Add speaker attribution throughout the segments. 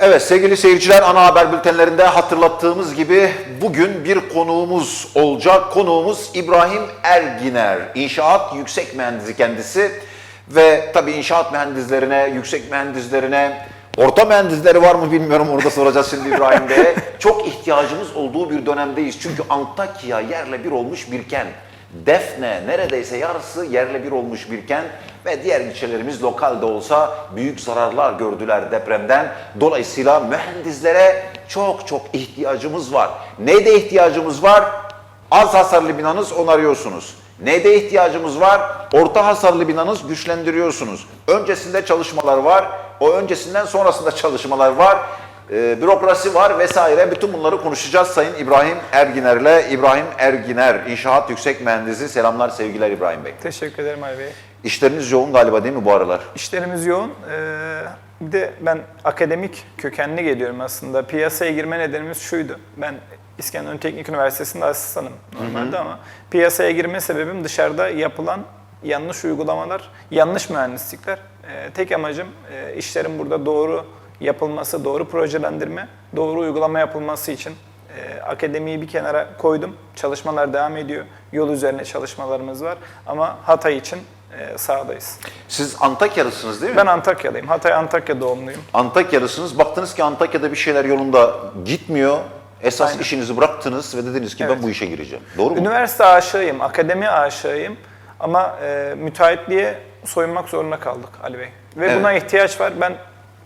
Speaker 1: Evet sevgili seyirciler ana haber bültenlerinde hatırlattığımız gibi bugün bir konuğumuz olacak. Konuğumuz İbrahim Erginer. İnşaat yüksek mühendisi kendisi ve tabii inşaat mühendislerine, yüksek mühendislerine, orta mühendisleri var mı bilmiyorum orada soracağız şimdi İbrahim Bey'e. Çok ihtiyacımız olduğu bir dönemdeyiz. Çünkü Antakya yerle bir olmuş bir kent. Defne neredeyse yarısı yerle bir olmuş bir kent ve diğer ilçelerimiz lokalde olsa büyük zararlar gördüler depremden. Dolayısıyla mühendislere çok çok ihtiyacımız var. Neyde ihtiyacımız var? Az hasarlı binanız onarıyorsunuz. Neyde ihtiyacımız var? Orta hasarlı binanız güçlendiriyorsunuz. Öncesinde çalışmalar var. O öncesinden sonrasında çalışmalar var. Ee, bürokrasi var vesaire. Bütün bunları konuşacağız Sayın İbrahim Erginer'le. İbrahim Erginer, İnşaat Yüksek Mühendisi. Selamlar, sevgiler İbrahim Bey.
Speaker 2: Teşekkür ederim Ali Bey.
Speaker 1: İşleriniz yoğun galiba değil mi bu aralar?
Speaker 2: İşlerimiz yoğun. Ee, bir de ben akademik kökenli geliyorum aslında. Piyasaya girme nedenimiz şuydu. Ben İskenderun Teknik Üniversitesi'nde asistanım normalde ama piyasaya girme sebebim dışarıda yapılan yanlış uygulamalar, yanlış mühendislikler. Ee, tek amacım e, işlerin burada doğru yapılması, doğru projelendirme, doğru uygulama yapılması için e, akademiyi bir kenara koydum. Çalışmalar devam ediyor. Yol üzerine çalışmalarımız var. Ama Hatay için e, sahadayız.
Speaker 1: Siz Antakyalısınız değil mi?
Speaker 2: Ben Antakya'dayım. Hatay Antakya doğumluyum.
Speaker 1: Antakyalısınız. Baktınız ki Antakya'da bir şeyler yolunda gitmiyor. Esas
Speaker 2: Aynen.
Speaker 1: işinizi bıraktınız ve dediniz ki ben
Speaker 2: Evet.
Speaker 1: bu işe gireceğim. Doğru mu?
Speaker 2: Üniversite aşığıyım, akademi aşığıyım. Ama e, müteahhitliğe soyunmak zorunda kaldık Ali Bey. Ve
Speaker 1: Evet.
Speaker 2: buna ihtiyaç var. Ben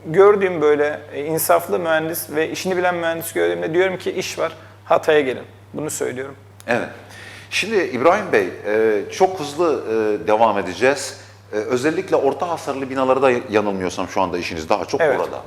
Speaker 2: gördüğüm böyle e, insaflı mühendis ve işini bilen mühendis gördüğümde diyorum ki iş var, Hatay'a gelin. Bunu söylüyorum.
Speaker 1: Evet. Şimdi İbrahim Bey, e, çok hızlı e, devam edeceğiz. Özellikle orta hasarlı binalarda yanılmıyorsam şu anda işiniz daha çok
Speaker 2: Evet.
Speaker 1: orada.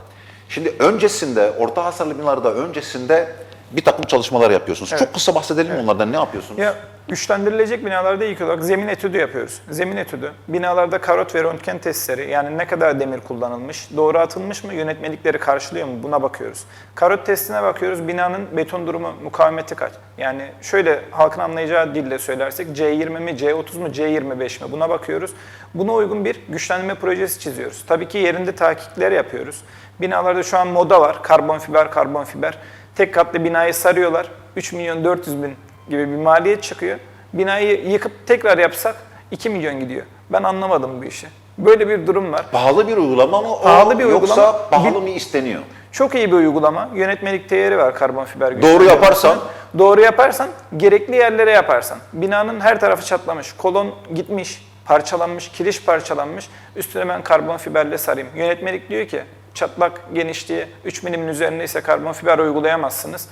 Speaker 1: Şimdi öncesinde, orta hasarlı binalarda öncesinde bir takım çalışmalar yapıyorsunuz. Çok kısa bahsedelim onlardan. Ne yapıyorsunuz?
Speaker 2: Ya güçlendirilecek binalarda ilk olarak zemin etüdü yapıyoruz. Zemin etüdü. Binalarda karot ve röntgen testleri yani ne kadar demir kullanılmış, doğru atılmış mı, yönetmelikleri karşılıyor mu buna bakıyoruz. Karot testine bakıyoruz. Binanın beton durumu, mukavemeti kaç? Yani şöyle halkın anlayacağı dille söylersek C20 mi, C30 mu, C25 mi buna bakıyoruz. Buna uygun bir güçlendirme projesi çiziyoruz. Tabii ki yerinde tahkikler yapıyoruz. Binalarda şu an moda var. Karbon fiber, karbon fiber. Tek katlı binayı sarıyorlar. 3 milyon 400 bin gibi bir maliyet çıkıyor. Binayı yıkıp tekrar yapsak 2 milyon gidiyor. Ben anlamadım bu işi. Böyle bir durum var.
Speaker 1: Pahalı bir uygulama mı o
Speaker 2: Pahalı bir
Speaker 1: yoksa
Speaker 2: uygulama.
Speaker 1: pahalı
Speaker 2: Bir-
Speaker 1: mı isteniyor?
Speaker 2: Çok iyi bir uygulama. Yönetmelik değeri var karbon fiber
Speaker 1: Doğru
Speaker 2: güçlendirmesinin.
Speaker 1: yaparsan?
Speaker 2: Doğru yaparsan, gerekli yerlere yaparsan. Binanın her tarafı çatlamış, kolon gitmiş, parçalanmış, kiriş parçalanmış. Üstüne ben karbon fiberle sarayım. Yönetmelik diyor ki çatlak genişliği 3 milimin üzerindeyse karbon fiber uygulayamazsınız.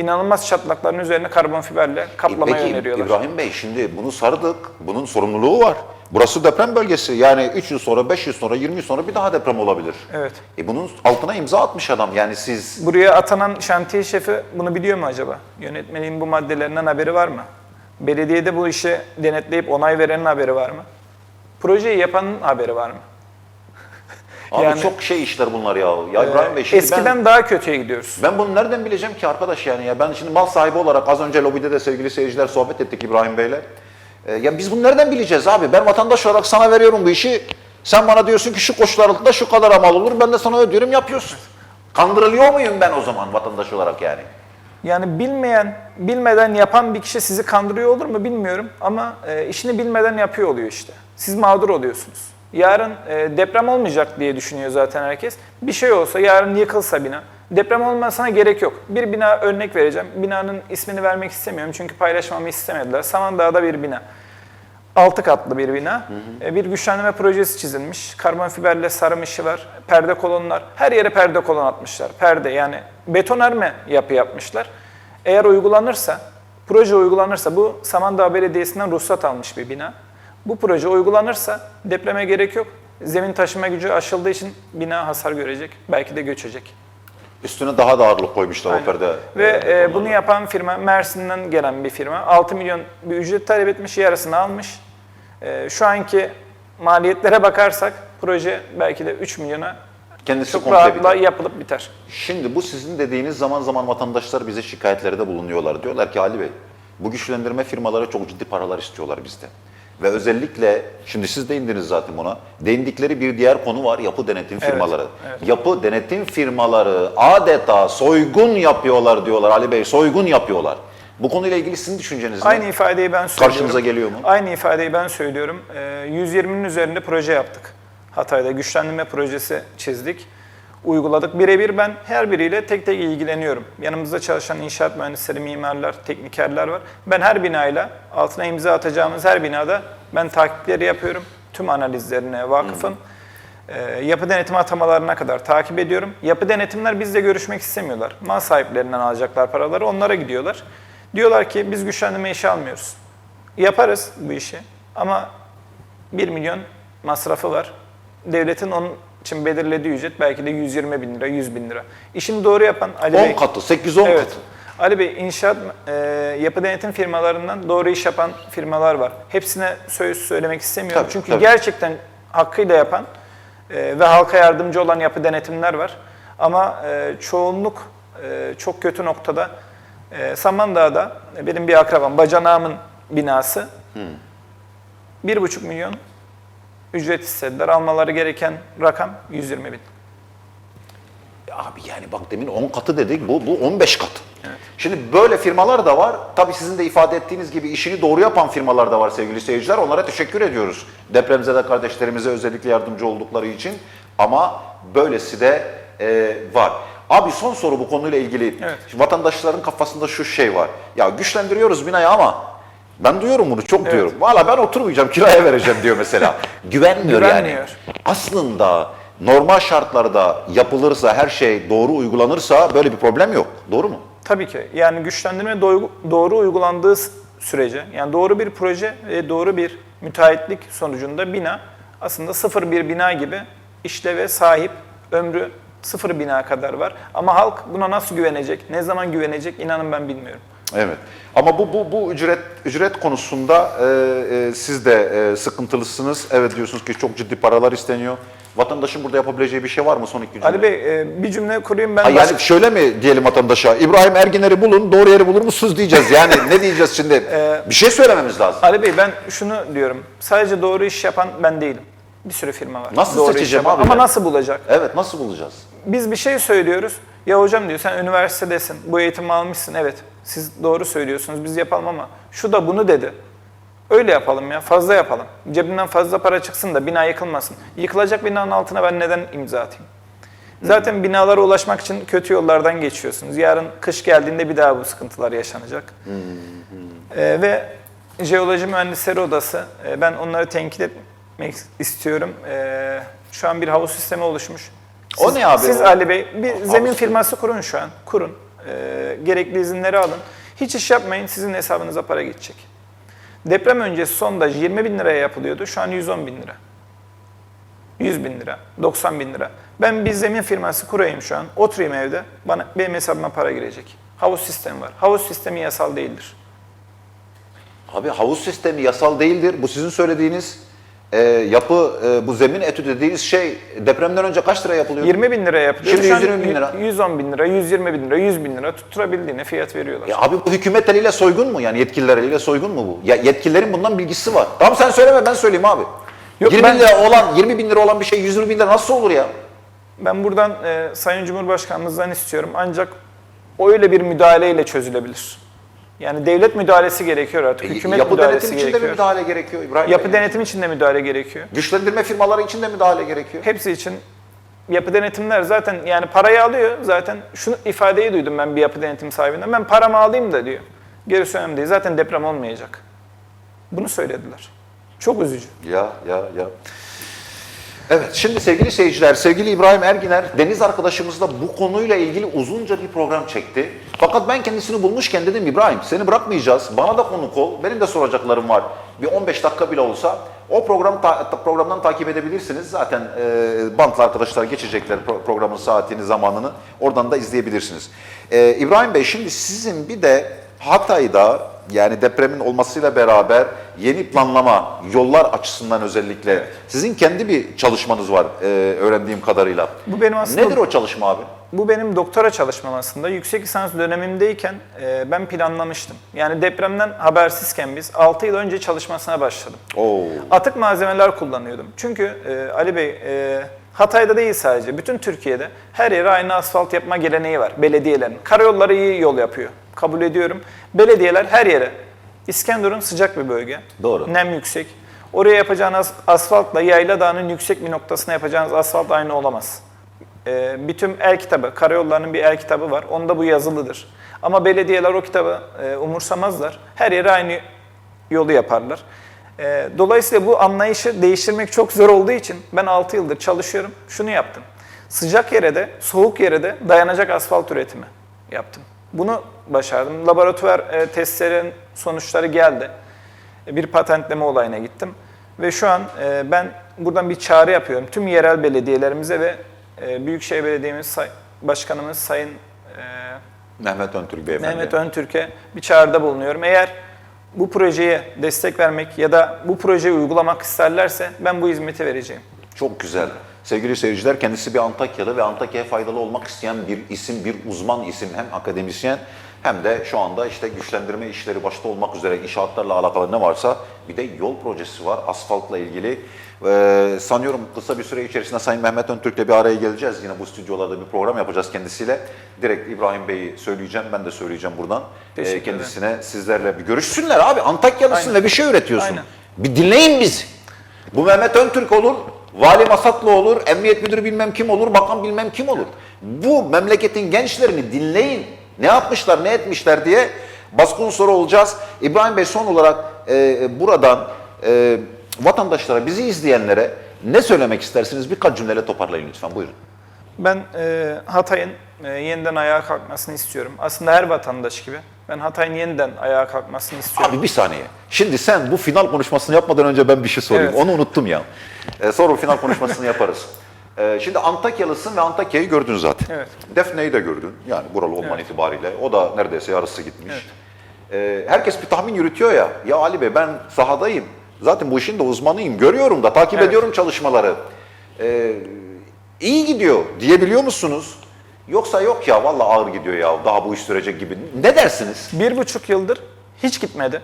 Speaker 2: İnanılmaz çatlakların üzerine karbon fiberle kaplamaya
Speaker 1: Peki
Speaker 2: öneriyorlar.
Speaker 1: İbrahim Bey şimdi bunu sardık. Bunun sorumluluğu var. Burası deprem bölgesi. Yani 3 yıl sonra, 5 yıl sonra, 20 yıl sonra bir daha deprem olabilir.
Speaker 2: Evet.
Speaker 1: E bunun altına imza atmış adam. Yani siz
Speaker 2: Buraya atanan şantiye şefi bunu biliyor mu acaba? Yönetmeliğin bu maddelerinden haberi var mı? Belediyede bu işi denetleyip onay verenin haberi var mı? Projeyi yapanın haberi var mı?
Speaker 1: Abi
Speaker 2: Yani-
Speaker 1: çok şey işler bunlar ya. Ya İbrahim Bey
Speaker 2: Ee,
Speaker 1: şimdi
Speaker 2: Eskiden
Speaker 1: ben,
Speaker 2: daha kötüye gidiyoruz.
Speaker 1: ben bunu nereden bileceğim ki arkadaş yani ya ben şimdi mal sahibi olarak az önce lobide de sevgili seyirciler sohbet ettik İbrahim Bey'le. E, ya biz bunu nereden bileceğiz abi? Ben vatandaş olarak sana veriyorum bu işi. Sen bana diyorsun ki şu koşullar altında şu kadar mal olur. Ben de sana ödüyorum yapıyorsun. Kandırılıyor muyum ben o zaman vatandaş olarak yani?
Speaker 2: Yani bilmeyen, bilmeden yapan bir kişi sizi kandırıyor olur mu bilmiyorum ama e, işini bilmeden yapıyor oluyor işte. Siz mağdur oluyorsunuz. Yarın e, deprem olmayacak diye düşünüyor zaten herkes. Bir şey olsa, yarın yıkılsa bina, deprem olmasına gerek yok. Bir bina örnek vereceğim. Binanın ismini vermek istemiyorum çünkü paylaşmamı istemediler. Samandağ'da bir bina. Altı katlı bir bina. E, Bir güçlendirme projesi çizilmiş. Karbon fiberle sarım işi var. Perde kolonlar. Her yere perde kolon atmışlar. Perde yani betonarme yapı yapmışlar. Eğer uygulanırsa, proje uygulanırsa bu Samandağ Belediyesi'nden ruhsat almış bir bina. Bu proje uygulanırsa depreme gerek yok. Zemin taşıma gücü aşıldığı için bina hasar görecek. Belki de göçecek.
Speaker 1: Üstüne daha da ağırlık koymuşlar o
Speaker 2: Aynen.
Speaker 1: perde.
Speaker 2: Ve
Speaker 1: e,
Speaker 2: e, bunu yapan firma Mersin'den gelen bir firma. 6 milyon bir ücret talep etmiş, yarısını almış. E, şu anki maliyetlere bakarsak proje belki de 3 milyona
Speaker 1: Kendisi
Speaker 2: çok rahatla
Speaker 1: biter.
Speaker 2: yapılıp biter.
Speaker 1: Şimdi bu sizin dediğiniz zaman zaman vatandaşlar bize şikayetlerde bulunuyorlar. Diyorlar ki Ali Bey, bu güçlendirme firmaları çok ciddi paralar istiyorlar bizden. Ve özellikle şimdi siz değindiniz zaten buna. Değindikleri bir diğer konu var yapı denetim
Speaker 2: Evet,
Speaker 1: firmaları.
Speaker 2: evet.
Speaker 1: Yapı denetim firmaları adeta soygun yapıyorlar diyorlar Ali Bey. Soygun yapıyorlar. Bu konuyla ilgili sizin düşünceniz ne?
Speaker 2: Aynı ifadeyi ben söylüyorum.
Speaker 1: Karşınıza geliyor mu?
Speaker 2: Aynı ifadeyi ben söylüyorum. Ee, 120'nin üzerinde proje yaptık. Hatay'da güçlendirme projesi çizdik. Uyguladık. Birebir ben her biriyle tek tek ilgileniyorum. Yanımızda çalışan inşaat mühendisleri, mimarlar, teknikerler var. Ben her binayla altına imza atacağımız her binada ben takipleri yapıyorum. Tüm analizlerine vakıfım. Ee, yapı denetim atamalarına kadar takip ediyorum. Yapı denetimler bizle görüşmek istemiyorlar. Mal sahiplerinden alacaklar paraları, onlara gidiyorlar. Diyorlar ki biz güçlendirme işi almıyoruz. Yaparız bu işi ama 1 milyon masrafı var. Devletin onun için belirlediği ücret belki de 120 bin lira, 100 bin lira. İşini doğru yapan Ali
Speaker 1: 10
Speaker 2: Bey...
Speaker 1: katı, 8-10
Speaker 2: Evet.
Speaker 1: katı.
Speaker 2: Ali Bey, inşaat e, yapı denetim firmalarından doğru iş yapan firmalar var. Hepsine söz söylemek istemiyorum.
Speaker 1: Tabii,
Speaker 2: Çünkü
Speaker 1: tabii.
Speaker 2: gerçekten hakkıyla yapan e, ve halka yardımcı olan yapı denetimler var. Ama e, çoğunluk e, çok kötü noktada. E, Samandağ'da benim bir akrabam, bacanağımın binası. Bir buçuk milyon ücret istediler. Almaları gereken rakam 120 bin.
Speaker 1: Abi yani bak demin 10 katı dedik, bu, bu 15 katı. Şimdi böyle firmalar da var. Tabii sizin de ifade ettiğiniz gibi işini doğru yapan firmalar da var sevgili seyirciler. Onlara teşekkür ediyoruz. Depremzede kardeşlerimize özellikle yardımcı oldukları için. Ama böylesi de e, var. Abi son soru bu konuyla ilgili.
Speaker 2: Evet.
Speaker 1: Şimdi vatandaşların kafasında şu şey var. Ya güçlendiriyoruz binayı ama ben duyuyorum bunu çok
Speaker 2: Evet.
Speaker 1: diyorum. Valla ben oturmayacağım kiraya vereceğim diyor mesela. Güvenmiyor, yani.
Speaker 2: Güvenmiyor.
Speaker 1: Aslında normal şartlarda yapılırsa, her şey doğru uygulanırsa böyle bir problem yok. Doğru mu?
Speaker 2: Tabii ki. Yani güçlendirme doğru, doğru uygulandığı sürece, yani doğru bir proje ve doğru bir müteahhitlik sonucunda bina aslında sıfır bir bina gibi işleve sahip, ömrü sıfır bina kadar var. Ama halk buna nasıl güvenecek, ne zaman güvenecek inanın ben bilmiyorum.
Speaker 1: Evet. Ama bu bu bu ücret ücret konusunda e, e, siz de e, sıkıntılısınız. Evet diyorsunuz ki çok ciddi paralar isteniyor. Vatandaşın burada yapabileceği bir şey var mı son iki cümle?
Speaker 2: Ali Bey e, bir cümle kurayım ben.
Speaker 1: Ha, yani şöyle mi diyelim vatandaşa? İbrahim Erginer'i bulun, doğru yeri bulur musunuz diyeceğiz. Yani ne diyeceğiz şimdi?
Speaker 2: Ee,
Speaker 1: bir şey söylememiz lazım.
Speaker 2: Ali Bey ben şunu diyorum. Sadece doğru iş yapan ben değilim. Bir sürü firma var.
Speaker 1: Nasıl
Speaker 2: doğru
Speaker 1: seçeceğim abi
Speaker 2: Ama nasıl bulacak?
Speaker 1: Evet, nasıl bulacağız?
Speaker 2: Biz bir şey söylüyoruz. Ya hocam diyor sen üniversitedesin. Bu eğitimi almışsın. Evet. Siz doğru söylüyorsunuz. Biz yapalım ama şu da bunu dedi. Öyle yapalım ya. Fazla yapalım. Cebimden fazla para çıksın da bina yıkılmasın. Yıkılacak binanın altına ben neden imza atayım? Zaten binalara ulaşmak için kötü yollardan geçiyorsunuz. Yarın kış geldiğinde bir daha bu sıkıntılar yaşanacak. Ee, ve Jeoloji Mühendisleri Odası, e, ben onları tenkit etmek istiyorum. Ee, şu an bir havuz sistemi oluşmuş.
Speaker 1: O
Speaker 2: Siz-
Speaker 1: ne abi
Speaker 2: Siz
Speaker 1: o?
Speaker 2: Ali Bey bir
Speaker 1: Havuz
Speaker 2: zemin firması kurun şu an. Kurun. Ee, gerekli izinleri alın. Hiç iş yapmayın sizin hesabınıza para gidecek. Deprem öncesi sondaj 20 bin liraya yapılıyordu. Şu an 110 bin lira. 100 bin lira, 90 bin lira. Ben bir zemin firması kurayım şu an. Oturayım evde. Bana benim hesabıma para girecek. Havuz sistemi var. Havuz sistemi yasal değildir.
Speaker 1: Abi havuz sistemi yasal değildir. Bu sizin söylediğiniz e, yapı, e, bu zemin etü dediğiniz şey depremden önce kaç lira yapılıyor?
Speaker 2: 20 bin liraya yapılıyor.
Speaker 1: Şimdi
Speaker 2: Şu an
Speaker 1: 120 bin lira.
Speaker 2: 110 bin lira, 120 bin lira, 100 bin lira tutturabildiğine fiyat veriyorlar.
Speaker 1: Ya abi bu hükümet eliyle soygun mu yani yetkililer eliyle soygun mu bu? Ya yetkililerin bundan bilgisi var. Tamam sen söyleme ben söyleyeyim abi.
Speaker 2: Yok,
Speaker 1: 20
Speaker 2: ben-
Speaker 1: bin lira olan 20 bin lira olan bir şey 120 bin lira nasıl olur ya?
Speaker 2: Ben buradan e, Sayın Cumhurbaşkanımızdan istiyorum. Ancak öyle bir müdahaleyle çözülebilir. Yani devlet müdahalesi gerekiyor artık. Hükümet
Speaker 1: Yapı
Speaker 2: müdahalesi
Speaker 1: denetim için de mi
Speaker 2: gerekiyor.
Speaker 1: müdahale gerekiyor İbrahim
Speaker 2: Yapı
Speaker 1: Bey?
Speaker 2: denetim için de müdahale gerekiyor.
Speaker 1: Güçlendirme firmaları için de müdahale gerekiyor.
Speaker 2: Hepsi için yapı denetimler zaten yani parayı alıyor. Zaten şunu ifadeyi duydum ben bir yapı denetim sahibinden. Ben paramı alayım da diyor. Gerisi önemli değil. Zaten deprem olmayacak. Bunu söylediler. Çok üzücü.
Speaker 1: Ya ya ya. Evet şimdi sevgili seyirciler, sevgili İbrahim Erginer Deniz arkadaşımızla bu konuyla ilgili uzunca bir program çekti. Fakat ben kendisini bulmuşken dedim İbrahim seni bırakmayacağız. Bana da konuk ol. Benim de soracaklarım var. Bir 15 dakika bile olsa. O program ta- programdan takip edebilirsiniz. Zaten e, bantla arkadaşlar geçecekler pro- programın saatini, zamanını. Oradan da izleyebilirsiniz. E, İbrahim Bey şimdi sizin bir de Hatay'da yani depremin olmasıyla beraber yeni planlama, yollar açısından özellikle sizin kendi bir çalışmanız var e, öğrendiğim kadarıyla.
Speaker 2: Bu benim aslında-
Speaker 1: Nedir o çalışma abi?
Speaker 2: Bu benim doktora çalışmam aslında. Yüksek lisans dönemimdeyken e, ben planlamıştım. Yani depremden habersizken biz 6 yıl önce çalışmasına başladım.
Speaker 1: Oo.
Speaker 2: Atık malzemeler kullanıyordum. Çünkü e, Ali Bey e, Hatay'da değil sadece bütün Türkiye'de her yere aynı asfalt yapma geleneği var belediyelerin. Karayolları iyi yol yapıyor. Kabul ediyorum. Belediyeler her yere. İskenderun sıcak bir bölge.
Speaker 1: Doğru.
Speaker 2: Nem yüksek. Oraya yapacağınız asfaltla Yayla Dağı'nın yüksek bir noktasına yapacağınız asfalt aynı olamaz. E, bir tüm el kitabı, karayollarının bir el kitabı var. Onda bu yazılıdır. Ama belediyeler o kitabı e, umursamazlar. Her yere aynı yolu yaparlar. E, dolayısıyla bu anlayışı değiştirmek çok zor olduğu için ben 6 yıldır çalışıyorum. Şunu yaptım. Sıcak yere de, soğuk yere de dayanacak asfalt üretimi yaptım. Bunu başardım. Laboratuvar e, testlerin sonuçları geldi. E, bir patentleme olayına gittim. Ve şu an e, ben buradan bir çağrı yapıyorum. Tüm yerel belediyelerimize ve e, Büyükşehir Belediye'miz say- Başkanımız Sayın e,
Speaker 1: Mehmet Öntürk beyefendi.
Speaker 2: Mehmet Öntürk'e bir çağrıda bulunuyorum. Eğer bu projeye destek vermek ya da bu projeyi uygulamak isterlerse ben bu hizmeti vereceğim.
Speaker 1: Çok güzel. Sevgili seyirciler kendisi bir Antakyalı ve Antakya'ya faydalı olmak isteyen bir isim, bir uzman isim hem akademisyen hem de şu anda işte güçlendirme işleri başta olmak üzere inşaatlarla alakalı ne varsa bir de yol projesi var asfaltla ilgili. Ee, sanıyorum kısa bir süre içerisinde Sayın Mehmet Öntürk'le bir araya geleceğiz. Yine bu stüdyolarda bir program yapacağız kendisiyle. Direkt İbrahim Bey'i söyleyeceğim, ben de söyleyeceğim buradan. Ee,
Speaker 2: ederim.
Speaker 1: kendisine sizlerle bir görüşsünler abi. Antakyalısın
Speaker 2: Aynen.
Speaker 1: ve bir şey üretiyorsun.
Speaker 2: Aynen.
Speaker 1: Bir dinleyin bizi. Bu Mehmet Öntürk olur, Vali Masatlı olur, Emniyet Müdürü bilmem kim olur, bakan bilmem kim olur. Bu memleketin gençlerini dinleyin. Ne yapmışlar, ne etmişler diye baskın soru olacağız. İbrahim Bey son olarak e, buradan e, vatandaşlara, bizi izleyenlere ne söylemek istersiniz? Birkaç cümleyle toparlayın lütfen. Buyurun.
Speaker 2: Ben e, Hatay'ın e, yeniden ayağa kalkmasını istiyorum. Aslında her vatandaş gibi ben Hatay'ın yeniden ayağa kalkmasını istiyorum.
Speaker 1: Abi bir saniye. Şimdi sen bu final konuşmasını yapmadan önce ben bir şey sorayım.
Speaker 2: Evet.
Speaker 1: Onu unuttum ya. Ee, sonra final konuşmasını yaparız. Ee, şimdi Antakyalısın ve Antakya'yı gördün zaten.
Speaker 2: Evet.
Speaker 1: Defne'yi de gördün. Yani buralı olman
Speaker 2: Evet.
Speaker 1: itibariyle. O da neredeyse yarısı gitmiş. Ee, herkes bir tahmin yürütüyor ya. Ya Ali Bey ben sahadayım. Zaten bu işin de uzmanıyım. Görüyorum da, takip
Speaker 2: Evet.
Speaker 1: ediyorum çalışmaları. Ee, iyi gidiyor diyebiliyor musunuz? Yoksa yok ya vallahi ağır gidiyor ya daha bu iş sürecek gibi. Ne dersiniz?
Speaker 2: Bir buçuk yıldır hiç gitmedi.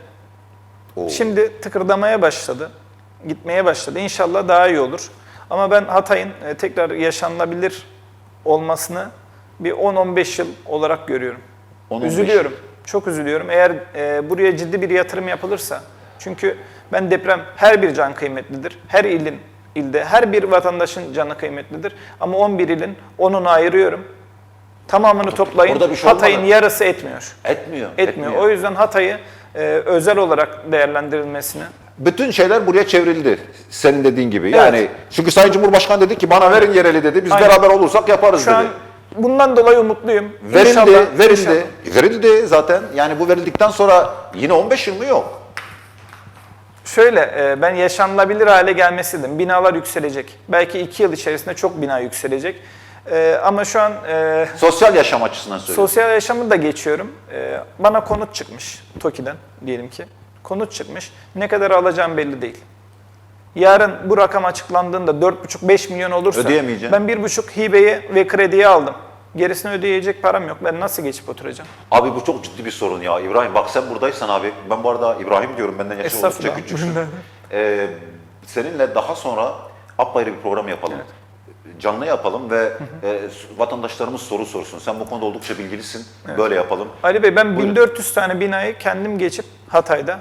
Speaker 1: Oo.
Speaker 2: Şimdi tıkırdamaya başladı. Gitmeye başladı. İnşallah daha iyi olur. Ama ben Hatay'ın e, tekrar yaşanılabilir olmasını bir 10-15 yıl olarak görüyorum.
Speaker 1: 10-15
Speaker 2: Üzülüyorum. Çok üzülüyorum. Eğer e, buraya ciddi bir yatırım yapılırsa. Çünkü ben deprem her bir can kıymetlidir. Her ilin ilde her bir vatandaşın canı kıymetlidir. Ama 11 ilin 10'unu ayırıyorum. Tamamını toplayın.
Speaker 1: şey
Speaker 2: Hatay'ın yarısı etmiyor.
Speaker 1: Etmiyor.
Speaker 2: Etmiyor. O yüzden Hatay'ı e, özel olarak değerlendirilmesini
Speaker 1: Bütün şeyler buraya çevrildi. Senin dediğin gibi. Yani çünkü Sayın Cumhurbaşkanı dedi ki bana verin yereli dedi. Biz
Speaker 2: Aynen.
Speaker 1: beraber olursak yaparız
Speaker 2: Şu
Speaker 1: dedi.
Speaker 2: an bundan dolayı umutluyum.
Speaker 1: verildi,
Speaker 2: İnşallah-
Speaker 1: verildi.
Speaker 2: inşallah.
Speaker 1: Verildi zaten. Yani bu verildikten sonra yine 15 yıl mı yok?
Speaker 2: Şöyle e, ben yaşanılabilir hale gelmesi dedim. Binalar yükselecek. Belki iki yıl içerisinde çok bina yükselecek. E, ama şu an e,
Speaker 1: Sosyal yaşam açısından söylüyorum.
Speaker 2: sosyal yaşamı da geçiyorum. E, bana konut çıkmış TOKİ'den diyelim ki. Konut çıkmış. Ne kadar alacağım belli değil. Yarın bu rakam açıklandığında 4,5-5 milyon olursa
Speaker 1: Ödeyemeyeceksin.
Speaker 2: ben 1,5 hibeyi ve krediye aldım. Gerisini ödeyecek param yok. Ben nasıl geçip oturacağım?
Speaker 1: Abi bu çok ciddi bir sorun ya İbrahim. Bak sen buradaysan abi. Ben bu arada İbrahim diyorum benden yaşı oldukça
Speaker 2: Estağfurullah.
Speaker 1: küçüksün. Ee, seninle daha sonra apayrı bir program yapalım. Canlı yapalım ve e, vatandaşlarımız soru sorsun. Sen bu konuda oldukça bilgilisin. Böyle yapalım.
Speaker 2: Ali Bey ben
Speaker 1: Buyurun.
Speaker 2: 1400 tane binayı kendim geçip Hatay'da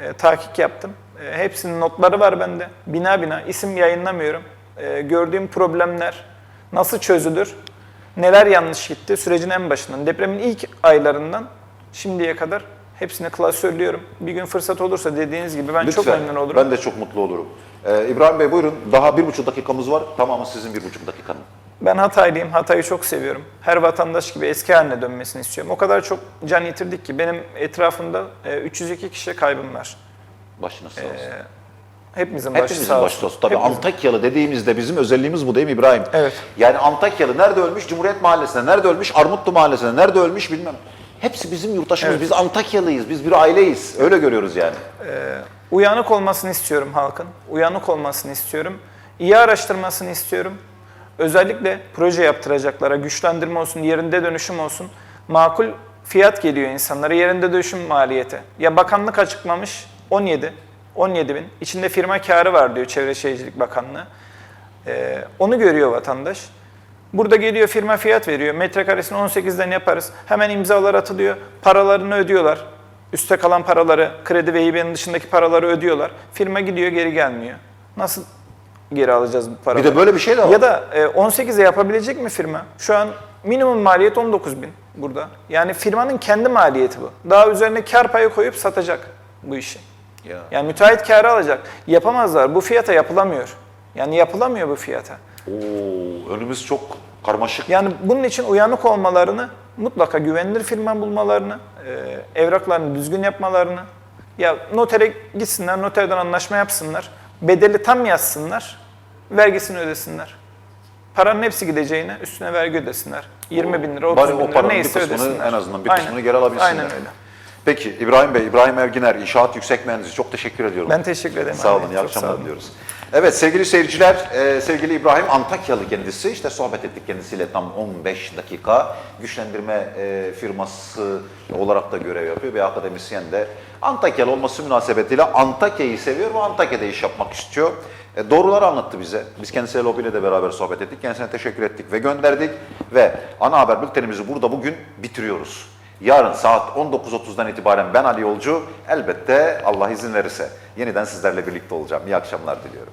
Speaker 2: e, tahkik yaptım. E, hepsinin notları var bende. Bina bina isim yayınlamıyorum. E, gördüğüm problemler nasıl çözülür? Neler yanlış gitti? Sürecin en başından, depremin ilk aylarından şimdiye kadar hepsini klasörlüyorum. Bir gün fırsat olursa dediğiniz gibi ben çok memnun olurum.
Speaker 1: Ben de çok mutlu olurum. Ee, İbrahim Bey buyurun. Daha bir buçuk dakikamız var. Tamamı sizin bir buçuk dakikanın.
Speaker 2: Ben Hataylıyım. Hatay'ı çok seviyorum. Her vatandaş gibi eski haline dönmesini istiyorum. O kadar çok can yitirdik ki benim etrafımda e, 302 kişi kaybım var.
Speaker 1: Başınız sağ olsun.
Speaker 2: Hepimizin başı
Speaker 1: Hepimizin
Speaker 2: sağ
Speaker 1: başı
Speaker 2: olsun.
Speaker 1: sağ olsun. Tabii
Speaker 2: Hepimizin.
Speaker 1: Antakyalı dediğimizde bizim özelliğimiz bu değil mi İbrahim?
Speaker 2: Evet.
Speaker 1: Yani Antakyalı nerede ölmüş? Cumhuriyet Mahallesi'nde. Nerede ölmüş? Armutlu Mahallesi'nde. Nerede ölmüş bilmem. hepsi bizim yurttaşımız. Biz Antakyalıyız, biz bir aileyiz. Öyle görüyoruz yani.
Speaker 2: Uyanık olmasını istiyorum halkın. Uyanık olmasını istiyorum. İyi araştırmasını istiyorum. Özellikle proje yaptıracaklara güçlendirme olsun, yerinde dönüşüm olsun. Makul fiyat geliyor insanlara, yerinde dönüşüm maliyeti. Ya bakanlık açıklamış 17, 17 bin. İçinde firma karı var diyor Çevre Şehircilik Bakanlığı. Ee, onu görüyor vatandaş. Burada geliyor firma fiyat veriyor. Metrekaresini 18'den yaparız. Hemen imzalar atılıyor. Paralarını ödüyorlar. Üste kalan paraları, kredi ve hibenin dışındaki paraları ödüyorlar. Firma gidiyor geri gelmiyor. Nasıl geri alacağız bu paraları?
Speaker 1: Bir de böyle bir şey de var.
Speaker 2: Ya da e, 18'e yapabilecek mi firma? Şu an minimum maliyet 19 bin burada. Yani firmanın kendi maliyeti bu. Daha üzerine kar payı koyup satacak bu işi.
Speaker 1: Ya.
Speaker 2: Yani müteahhit karı alacak. Yapamazlar. Bu fiyata yapılamıyor. Yani yapılamıyor bu fiyata.
Speaker 1: Oo, önümüz çok karmaşık.
Speaker 2: Yani bunun için uyanık olmalarını, mutlaka güvenilir firma bulmalarını, e, evraklarını düzgün yapmalarını, ya notere gitsinler, noterden anlaşma yapsınlar, bedeli tam yazsınlar, vergisini ödesinler. Paranın hepsi gideceğine üstüne vergi ödesinler. 20 bin lira, 30
Speaker 1: Bari
Speaker 2: bin
Speaker 1: o
Speaker 2: lira
Speaker 1: paranın bir
Speaker 2: neyse
Speaker 1: kısmını
Speaker 2: ödesinler.
Speaker 1: en azından bir
Speaker 2: Aynen.
Speaker 1: kısmını geri alabilsinler.
Speaker 2: Aynen öyle.
Speaker 1: Peki İbrahim Bey, İbrahim Erginer, İnşaat Yüksek Mühendisi çok teşekkür ediyorum.
Speaker 2: Ben teşekkür ederim.
Speaker 1: Sağ olun, iyi
Speaker 2: çok sağ
Speaker 1: akşamlar
Speaker 2: olun.
Speaker 1: diliyoruz. Evet sevgili seyirciler, e, sevgili İbrahim Antakyalı kendisi. İşte sohbet ettik kendisiyle tam 15 dakika. Güçlendirme e, firması olarak da görev yapıyor ve akademisyen de. Antakyalı olması münasebetiyle Antakya'yı seviyor ve Antakya'da iş yapmak istiyor. E, doğruları anlattı bize. Biz kendisiyle lobiyle de beraber sohbet ettik. Kendisine teşekkür ettik ve gönderdik. Ve ana haber bültenimizi burada bugün bitiriyoruz. Yarın saat 19.30'dan itibaren ben Ali Yolcu. Elbette Allah izin verirse yeniden sizlerle birlikte olacağım. İyi akşamlar diliyorum.